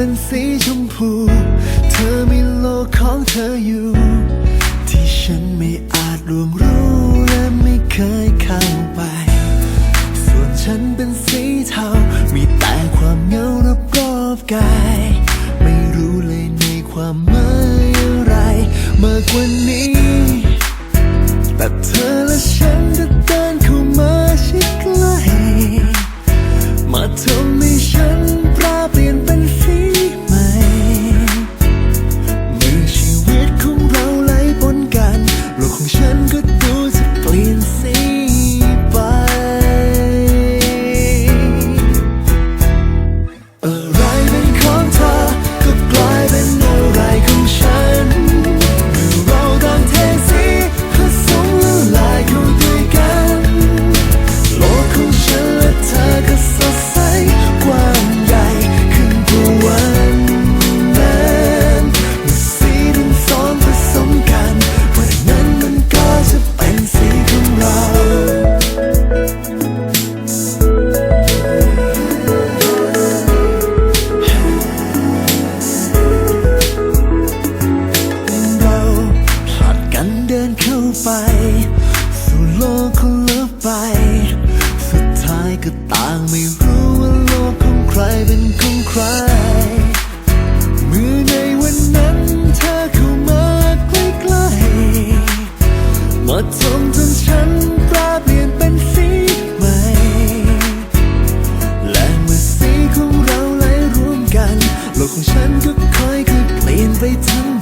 เป็นสีชมพู เธอมีโลกของเธออยู่ ที่ฉันไม่อาจรวมรู้และไม่เคยเข้าไป ส่วนฉันเป็นสีเทา มีแต่ความเงารอบรอบกาย ไม่รู้เลยในความหมายอะไร มากกว่านี้ แต่เธอและฉัน ก็ต่างไม่รู้ว่าโลกของใครเป็นของใคร เมื่อในวันนั้นเธอเข้ามาใกล้ๆมาทำจนฉันแปรเปลี่ยนเป็นสีใหม่ และเมื่อสีของเราไหลรวมกัน โลกของฉันก็ค่อยๆเปลี่ยนไปทั้ง